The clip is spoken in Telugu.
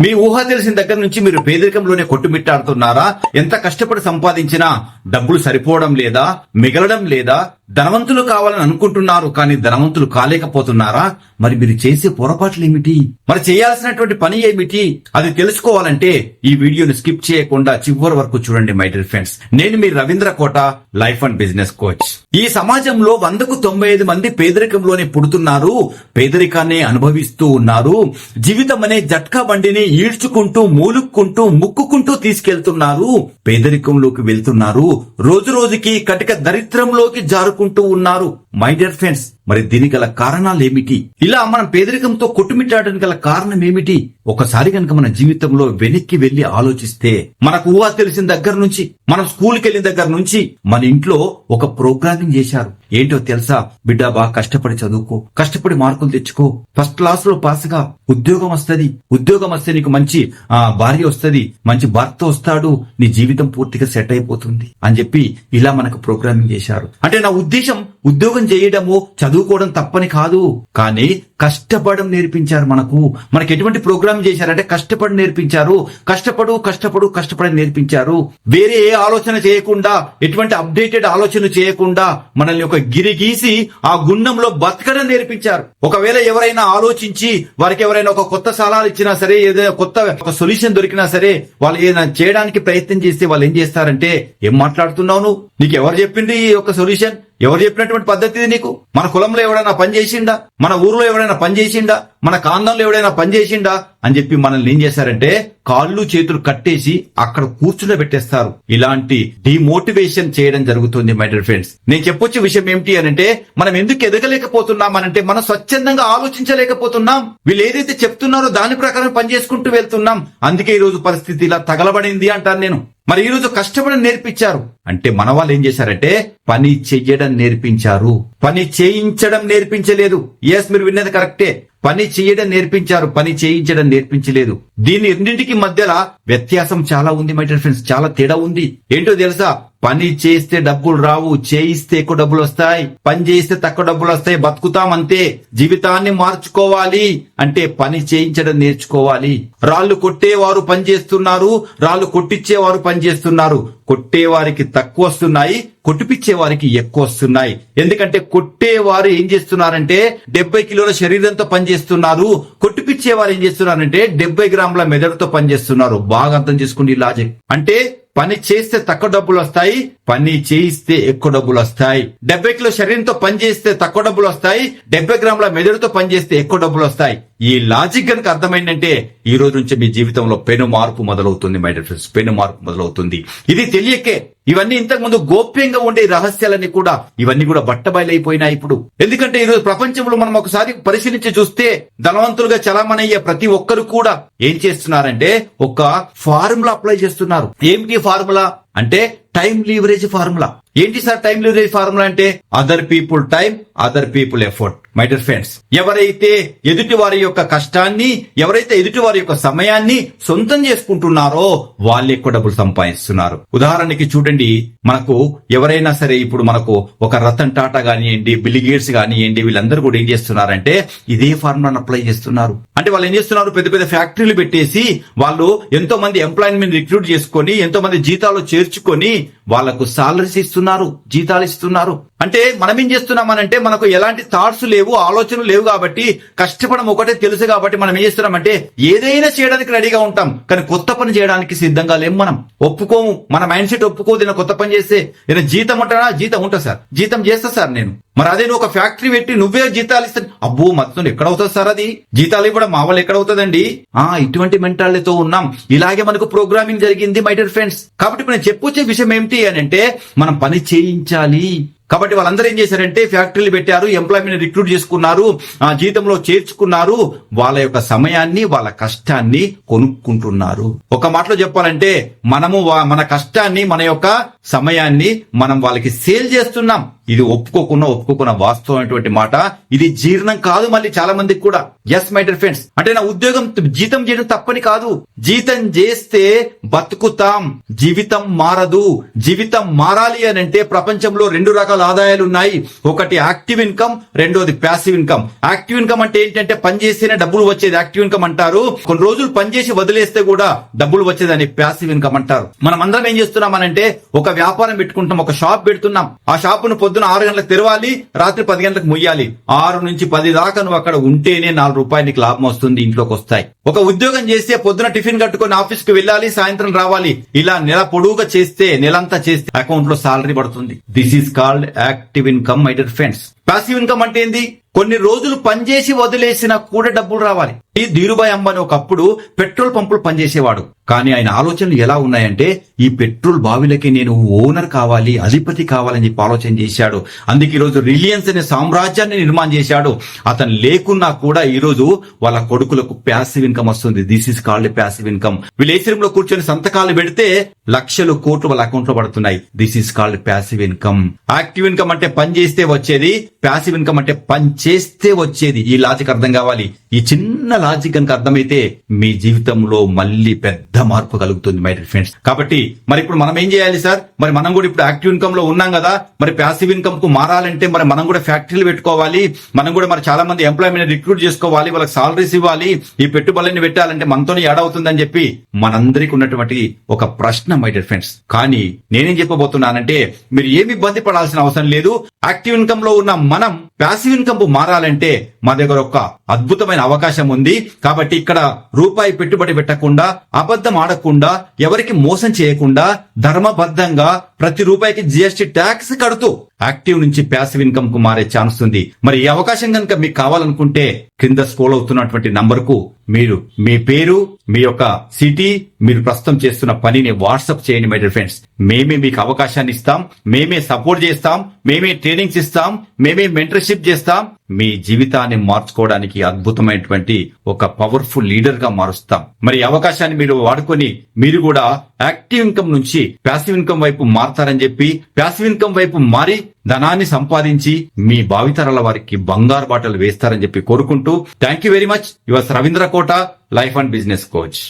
మీ ఊహ తెలిసిన దగ్గర నుంచి మీరు పేదరికంలోనే కొట్టుమిట్టాడుతున్నారా? ఎంత కష్టపడి సంపాదించినా డబ్బులు సరిపోవడం లేదా మిగలడం లేదా ధనవంతులు కావాలని అనుకుంటున్నారు కానీ ధనవంతులు కాలేకపోతున్నారా? మరి మీరు చేసే పొరపాట్లు ఏమిటి? మరి చేయాల్సినటువంటి పని ఏమిటి? అది తెలుసుకోవాలంటే ఈ వీడియోని స్కిప్ చేయకుండా చివరి వరకు చూడండి మై డియర్ ఫ్రెండ్స్. నేను మీ Ravindra Kota life and business coach. ఈ సమాజంలో వందకు తొంభై ఐదు మంది పేదరికంలోనే పుడుతున్నారు పేదరికాన్ని అనుభవిస్తూ ఉన్నారు జీవితం అనే జట్కా బండిని ఈడ్చుకుంటూ మూలుక్కుంటూ ముక్కుకుంటూ తీసుకెళ్తున్నారు పేదరికంలోకి వెళ్తున్నారు రోజు రోజుకి కటిక దరిద్రంలోకి జారుకుంటూ ఉన్నారు. మై డియర్ ఫ్రెండ్స్ మరి దీనికి గల కారణాలు ఏమిటి ఇలా మనం పేదరికంతో కొట్టుమిట్టాడడానికి గల కారణం ఏమిటి ఒకసారి కనుక మన జీవితంలో వెనక్కి వెళ్ళి ఆలోచిస్తే మనకు ఊహ తెలిసిన దగ్గర నుంచి మనం స్కూల్కి వెళ్ళిన దగ్గర నుంచి మన ఇంట్లో ఒక ప్రోగ్రామింగ్ చేశారు. ఏంటో తెలుసా? బిడ్డ బాగా కష్టపడి చదువుకో కష్టపడి మార్కులు తెచ్చుకో. ఫస్ట్ క్లాస్లో పాస్గా ఉద్యోగం వస్తది. ఉద్యోగం వస్తే నీకు మంచి ఆ భార్య వస్తది మంచి భర్త వస్తాడు నీ జీవితం పూర్తిగా సెట్ అయిపోతుంది అని చెప్పి ఇలా మనకు ప్రోగ్రామింగ్ చేశారు. అంటే నా ఉద్దేశం ఉద్యోగం చేయడము చదువుకోవడం తప్పని కాదు. కానీ కష్టపడడం నేర్పించారు మనకు. మనకి ఎటువంటి ప్రోగ్రామ్ చేశారంటే కష్టపడి నేర్పించారు. కష్టపడు కష్టపడు కష్టపడి నేర్పించారు. వేరే ఏ ఆలోచన చేయకుండా ఎటువంటి అప్డేటెడ్ ఆలోచన చేయకుండా మనల్ని ఒక గిరి గీసి ఆ గుండంలో బతకడం నేర్పించారు. ఒకవేళ ఎవరైనా ఆలోచించి వారికి ఎవరైనా ఒక కొత్త సలహాలు ఇచ్చినా సరే ఏదైనా కొత్త ఒక సొల్యూషన్ దొరికినా సరే వాళ్ళు ఏదైనా చేయడానికి ప్రయత్నం చేస్తే వాళ్ళు ఏం చేస్తారంటే ఏం మాట్లాడుతున్నావు నువ్వు? నీకు ఎవరు చెప్పింది ఈ యొక్క సొల్యూషన్ ఎవరు చెప్పినటువంటి పద్ధతి నీకు? మన కులంలో ఎవడైనా పని చేసిండా? మన ఊర్లో ఎవడైనా పని చేసిండా? మన కాందంలో ఎవడైనా పనిచేసిండా అని చెప్పి మనల్ని ఏం చేశారంటే కాళ్ళు చేతులు కట్టేసి అక్కడ కూర్చుని పెట్టేస్తారు. ఇలాంటి డిమోటివేషన్ చేయడం జరుగుతుంది మై డియర్ ఫ్రెండ్స్ నేను చెప్పొచ్చే విషయం ఏమిటి అని అంటే మనం ఎందుకు ఎదగలేకపోతున్నాం అనంటే మనం స్వచ్ఛందంగా ఆలోచించలేకపోతున్నాం. వీళ్ళు ఏదైతే చెప్తున్నారో దాని ప్రకారం పని చేసుకుంటూ వెళ్తున్నాం. అందుకే ఈ రోజు పరిస్థితి ఇలా తగలబడింది అంటాను నేను. మరి ఈరోజు రోజు కష్టపడడం నేర్పించారు. అంటే మన వాళ్ళు ఏం చేశారంటే పని చెయ్యడం నేర్పించారు. పని చేయించడం నేర్పించలేదు. ఎస్ మీరు విన్నది కరెక్టే. పని చేయడం నేర్పించారు. పని చేయించడం నేర్పించలేదు. దీని రెండింటికి మధ్యలో వ్యత్యాసం చాలా ఉంది మై డియర్ ఫ్రెండ్స్ చాలా తేడా ఉంది. ఏంటో తెలుసా? పని చేస్తే డబ్బులు రావు చేయిస్తే ఎక్కువ డబ్బులు వస్తాయి పని చేస్తే తక్కువ డబ్బులు వస్తాయి బతుకుతాం అంతే జీవితాన్ని మార్చుకోవాలి అంటే పని చేయించడం నేర్చుకోవాలి. రాళ్ళు కొట్టేవారు పని చేస్తున్నారు రాళ్ళు కొట్టించేవారు పని చేస్తున్నారు. కొట్టేవారికి తక్కువ వస్తున్నాయి కొట్టిపిచ్చే వారికి ఎక్కువ వస్తున్నాయి. ఎందుకంటే కొట్టేవారు ఏం చేస్తున్నారంటే డెబ్బై కిలోల శరీరంతో పనిచేస్తున్నారు కొట్టిపిచ్చే వారు ఏం చేస్తున్నారంటే డెబ్బై గ్రాముల మెదడుతో పనిచేస్తున్నారు బాగా అర్థం చేసుకోండి లాజిక్. అంటే పని చేస్తే తక్కువ డబ్బులు వస్తాయి పని చేయిస్తే ఎక్కువ డబ్బులు వస్తాయి. డెబ్బై కిలో శరీరంతో పని చేస్తే తక్కువ డబ్బులు వస్తాయి డెబ్బై గ్రాముల మెదడుతో పని చేస్తే ఎక్కువ డబ్బులు వస్తాయి. ఈ లాజిక్ కనుక అర్థమైందంటే ఈ రోజు నుంచి మీ జీవితంలో పెను మార్పు మొదలవుతుంది మై డియర్ ఫ్రెండ్స్ పెను మార్పు మొదలవుతుంది. ఇది తెలియకే ఇవన్నీ ఇంతకు ముందు గోప్యంగా ఉండే రహస్యాలన్నీ కూడా ఇవన్నీ కూడా బట్టబయలైపోయినాయి ఇప్పుడు. ఎందుకంటే ఈ రోజు ప్రపంచంలో మనం ఒకసారి పరిశీలించి చూస్తే ధనవంతులుగా చలామణయ్యే ప్రతి ఒక్కరు కూడా ఏం చేస్తున్నారంటే ఒక ఫార్ములా అప్లై చేస్తున్నారు. ఏమిటి ఫార్ములా అంటే టైం లీవరేజ్ ఫార్ములా. ఏంటి సార్ టైం లీవరేజ్ ఫార్ములా అంటే? Other people time other people effort my dear friends ఎవరైతే ఎదుటి వారి యొక్క కష్టాన్ని ఎవరైతే ఎదుటి వారి యొక్క సమయాన్ని సొంతం చేసుకుంటున్నారో వాళ్ళు ఎక్కువ డబ్బులు సంపాదిస్తున్నారు. ఉదాహరణకి చూడండి మనకు ఎవరైనా సరే ఇప్పుడు మనకు ఒక రతన్ టాటా కానివ్వండి బిల్ గేట్స్ కానివ్వండి వీళ్ళందరూ కూడా ఏం చేస్తున్నారంటే ఇదే ఫార్ములాను అప్లై చేస్తున్నారు. అంటే వాళ్ళు ఏం చేస్తున్నారు? పెద్ద పెద్ద ఫ్యాక్టరీలు పెట్టేసి వాళ్ళు ఎంతో మంది ఎంప్లాయ్మెంట్ రిక్రూట్ చేసుకొని ఎంతో మంది జీతాలు చేర్చుకొని me వాళ్ళకు సాలరీస్ ఇస్తున్నారు జీతాలు ఇస్తున్నారు. అంటే మనం ఏం చేస్తున్నామనంటే మనకు ఎలాంటి థాట్స్ లేవు ఆలోచనలు లేవు కాబట్టి కష్టపడడం ఒకటే తెలుసు కాబట్టి మనం ఏం చేస్తున్నామంటే ఏదైనా చేయడానికి రెడీగా ఉంటాం కానీ కొత్త పని చేయడానికి సిద్ధంగా లేము మనం. ఒప్పుకోము. మన మైండ్ సెట్ ఒప్పుకోదు నేను కొత్త పని చేస్తే. నేను జీతం ఉంటానా జీతం ఉంటా సార్. జీతం చేస్తా సార్ నేను. మరి అదే నువ్వు ఒక ఫ్యాక్టరీ పెట్టి నువ్వే జీతాలు ఇస్తా అబ్బో మొత్తం ఎక్కడ అవుతుంది సార్ అది? జీతాలు ఇవ్వడం మా వాళ్ళు ఎక్కడ అవుతుందండి? ఆ ఇటువంటి మెంటాలిటీతో ఉన్నాం. ఇలాగే మనకు ప్రోగ్రామింగ్ జరిగింది మై డియర్ ఫ్రెండ్స్ కాబట్టి నేను చెప్పొచ్చే విషయం ఏమిటి? అని అంటే మనం పని చేయించాలి. కాబట్టి వాళ్ళందరూ ఏం చేశారంటే ఫ్యాక్టరీలు పెట్టారు ఎంప్లాయ్మెంట్ రిక్రూట్ చేసుకున్నారు ఆ జీతంలో చేర్చుకున్నారు వాళ్ళ యొక్క సమయాన్ని వాళ్ళ కష్టాన్ని కొనుక్కుంటున్నారు. ఒక మాటలో చెప్పాలంటే మనము మన కష్టాన్ని మన యొక్క సమయాన్ని మనం వాళ్ళకి సేల్ చేస్తున్నాం. ఇది ఒప్పుకోకున్న ఒప్పుకోకున్న వాస్తవమైనటువంటి మాట. ఇది జీర్ణం కాదు మళ్ళీ చాలా మందికి కూడా. ఎస్ మై డియర్ ఫ్రెండ్స్ అంటే నా ఉద్యోగం జీతం చేయడం తప్పని కాదు. జీతం చేస్తే బతుకుతాం. జీవితం మారదు. జీవితం మారాలి అని అంటే ప్రపంచంలో రెండు రకాల ఆదాయాలు ఉన్నాయి. ఒకటి యాక్టివ్ ఇన్కమ్ రెండోది ప్యాసివ్ ఇన్కమ్. యాక్టివ్ ఇన్కమ్ అంటే ఏంటంటే పని చేస్తేనే డబ్బులు వచ్చేది. యాక్టివ్ ఇన్కమ్ అంటారు. కొన్ని రోజులు పని చేసి వదిలేస్తే కూడా డబ్బులు వచ్చేదని ప్యాసివ్ ఇన్కమ్ అంటారు. మనం అందరం ఏం చేస్తున్నాం అంటే ఒక వ్యాపారం పెట్టుకుంటాం ఒక షాప్ పెడుతున్నాం. ఆ షాప్ను పొద్దున ఆరు గంటలకు తెరవాలి రాత్రి పది గంటలకు ముయ్యాలి. ఆరు నుంచి పది దాకా నువ్వు అక్కడ ఉంటేనే నాలుగు రూపాయలు నీకు లాభం వస్తుంది ఇంట్లోకి వస్తాయి. ఒక ఉద్యోగం చేస్తే పొద్దున టిఫిన్ కట్టుకొని ఆఫీస్కి వెళ్ళాలి సాయంత్రం రావాలి. ఇలా నెల పొడుగుగా చేస్తే నెలంతా చేస్తే అకౌంట్లో సాలరీ పడుతుంది. This is called active income my dear friends passive income అంటే ఏంది? కొన్ని రోజులు పనిచేసి వదిలేసినా కూడా డబ్బులు రావాలి. ఈ ధీరుభాయ్ అంబానీ ఒకప్పుడు పెట్రోల్ పంపులు పనిచేసేవాడు. కానీ ఆయన ఆలోచనలు ఎలా ఉన్నాయంటే ఈ పెట్రోల్ బావిలకి నేను ఓనర్ కావాలి అధిపతి కావాలని చెప్పి ఆలోచన చేశాడు. అందుకే ఈ రోజు రిలయన్స్ అనే సామ్రాజ్యాన్ని నిర్మాణం చేశాడు. అతను లేకున్నా కూడా ఈ రోజు వాళ్ళ కొడుకులకు ప్యాసివ్ ఇన్కమ్ వస్తుంది. This is called passive income వీళ్ళు ఏసీ లో కూర్చొని సంతకాలు పెడితే లక్షలు కోట్లు వాళ్ళ అకౌంట్లో పడుతున్నాయి. This is called passive income active income అంటే పని చేస్తే వచ్చేది ప్యాసివ్ ఇన్కమ్ అంటే పని చేస్తే వచ్చేది. ఈ లాజిక్ అర్థం కావాలి. ఈ చిన్న లాజిక్ కనుక అర్థమైతే మీ జీవితంలో మళ్ళీ పెద్ద మార్పు కలుగుతుంది మై ఫ్రెండ్స్ కాబట్టి మరి ఇప్పుడు మనం ఏం చేయాలి సార్? మరి మనం కూడా ఇప్పుడు యాక్టివ్ ఇన్కమ్లో ఉన్నాం కదా మరి ప్యాసివ్ ఇన్కమ్కు మారాలంటే మరి మనం కూడా ఫ్యాక్టరీలు పెట్టుకోవాలి మనం కూడా మరి చాలా మంది ఎంప్లాయ్మెంట్ రిక్రూట్ చేసుకోవాలి వాళ్ళకి సాలరీస్ ఇవ్వాలి ఈ పెట్టుబడులను పెట్టాలంటే మనతోనే ఏడవుతుందని చెప్పి మనందరికీ ఉన్నటువంటి ఒక ప్రశ్న మై డియర్ ఫ్రెండ్స్ కానీ నేనేం చెప్పబోతున్నానంటే మీరు ఏమి ఇబ్బంది పడాల్సిన అవసరం లేదు. యాక్టివ్ ఇన్కమ్లో ఉన్న మనం ప్యాసివ్ ఇన్కమ్ మారాలంటే మా దగ్గర ఒక అద్భుతమైన అవకాశం ఉంది. కాబట్టి ఇక్కడ రూపాయి పెట్టుబడి పెట్టకుండా అబద్ధం ఆడకుండా ఎవరికి మోసం చేయకుండా ధర్మబద్ధంగా ప్రతి రూపాయికి జిఎస్టి ట్యాక్స్ కడుతూ యాక్టివ్ నుంచి ప్యాసివ్ ఇన్కమ్కు మారే ఛాన్స్ ఉంది. మరి ఈ అవకాశం కనుక మీకు కావాలనుకుంటే క్రింద స్క్రోల్ అవుతున్నటువంటి నంబర్కు మీరు మీ పేరు మీ యొక్క సిటీ మీరు ప్రస్తుతం చేస్తున్న పనిని వాట్సాప్ చేయండి మై డియర్ ఫ్రెండ్స్ మేమే మీకు అవకాశాన్ని ఇస్తాం మేమే సపోర్ట్ చేస్తాం మేమే ట్రైనింగ్స్ ఇస్తాం మేమే మెంటర్షిప్ చేస్తాం. మీ జీవితాన్ని మార్చుకోవడానికి అద్భుతమైనటువంటి ఒక పవర్ఫుల్ లీడర్గా మారుస్తాం. మరి అవకాశాన్ని మీరు వాడుకొని మీరు కూడా యాక్టివ్ ఇన్కమ్ నుంచి ప్యాసివ్ ఇన్కమ్ వైపు మారతారని చెప్పి ప్యాసివ్ ఇన్కమ్ వైపు మారి ధనాన్ని సంపాదించి మీ భావితరాల వారికి బంగారు బాటలు వేస్తారని చెప్పి కోరుకుంటూ thank you very much your Ravindra Kota life and business coach